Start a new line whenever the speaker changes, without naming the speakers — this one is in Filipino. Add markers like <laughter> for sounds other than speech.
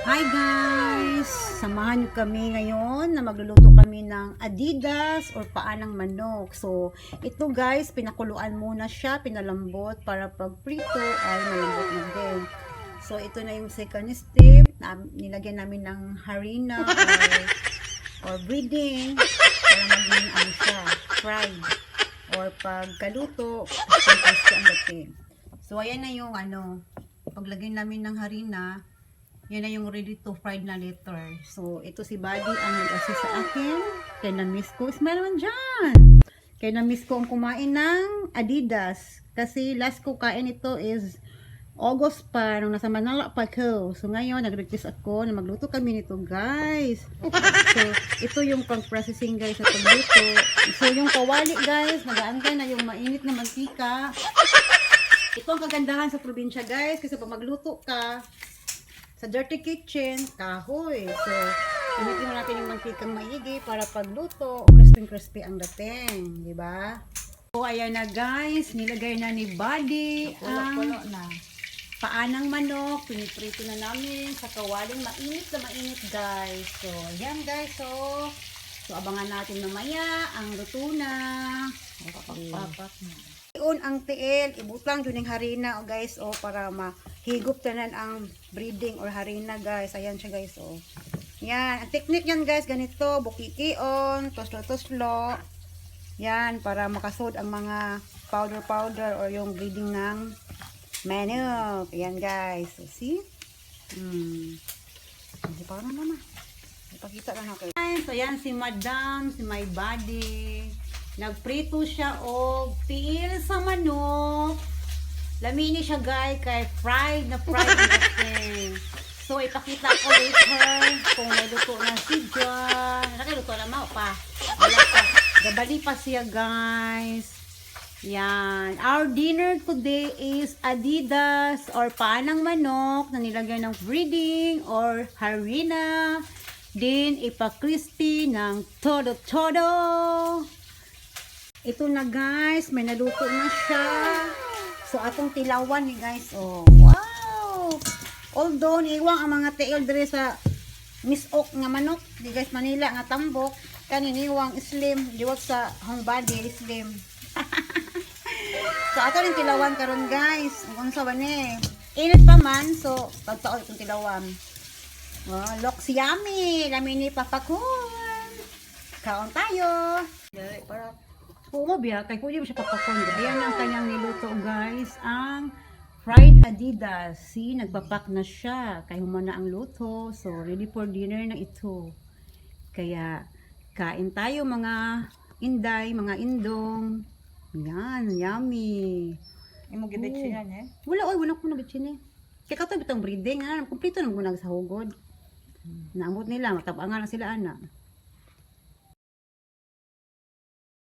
Hi guys! Samahan niyo kami ngayon na magluluto kami ng adidas or paanang manok. So, ito guys, pinakuluan muna siya, pinalambot para pag prito ay malambot na din. So, ito na yung second step. Na, nilagyan namin ng harina or, or breading para maging ano siya, fried. Or pag kaluto, crispy ang dating. So, ayan na yung ano, paglagay namin ng harina, yan na yung ready to fried na letter. So, ito si Buddy ang nag-assist sa akin. Kaya na-miss ko. Smile naman dyan! Kaya na-miss ko ang kumain ng Adidas. Kasi last ko kain ito is August pa, nung nasa Manila pa ko. So, ngayon, nag-request ako na magluto kami nito, guys. So, ito yung pang-processing, guys, sa pagluto. So, yung kawali, guys, nagaantay na yung mainit na mantika. Ito ang kagandahan sa probinsya, guys. Kasi pag magluto ka, sa dirty kitchen, kahoy. So, initin mo natin yung mantikang maigi para pagluto, crispy-crispy ang dating. Di ba? So, ayan na guys. Nilagay na ni Buddy ang
na.
paanang manok. Piniprito na namin sa kawaling mainit na mainit guys. So, ayan guys. So, so abangan natin mamaya ang luto na. Okay.
Papak na.
Iyon ang tiil, ibutang yun yung harina o guys o para mahigop tanan ang breeding or harina guys. Ayan siya guys o. Yan, ang technique yan guys ganito, bukikion, toslo-toslo. Yan, para makasod ang mga powder-powder or yung breeding ng manok. Ayan guys. So, see? Hmm. Hindi pa naman mama. Ipakita lang ako. So yan si madam, si my body. Nagprito siya og tiil sa manok. Lamini siya guys kay fried na fried na <laughs> thing. So ipakita ko later kung may luto na siya. Nakiluto na mao pa. Wala pa. Gabali pa siya guys. Yan. Our dinner today is Adidas or paanang manok na nilagyan ng breeding or harina. Din ipa-crispy ng todo-todo. Ito na guys, may naluto na siya. So atong tilawan ni guys, oh. Wow! Although niiwang ang mga tiil dire sa Miss Oak nga manok, di guys Manila nga tambok, kani niwang slim, diwag sa hong body slim. <laughs> so ato ning tilawan karon guys, kung unsa ba ni? Init pa man, so pagtaon itong tilawan. Oh, looks yummy. Lamin ni papakun. Kaon tayo. Dali, para Oo biya, kay kuya mo siya papakon. Ayan ang kanyang niluto guys, ang fried adidas. See, nagpapak na siya. Kay humana ang luto. So, ready for dinner na ito. Kaya, kain tayo mga inday, mga indong. Yan, yummy.
Imo gibit siya eh.
Wala, oy, wala ko na bitsin eh. Kaya ka bitang breeding, ha? Kumplito nang gunag sa hugod. Naamot nila, matabangan na sila, ana.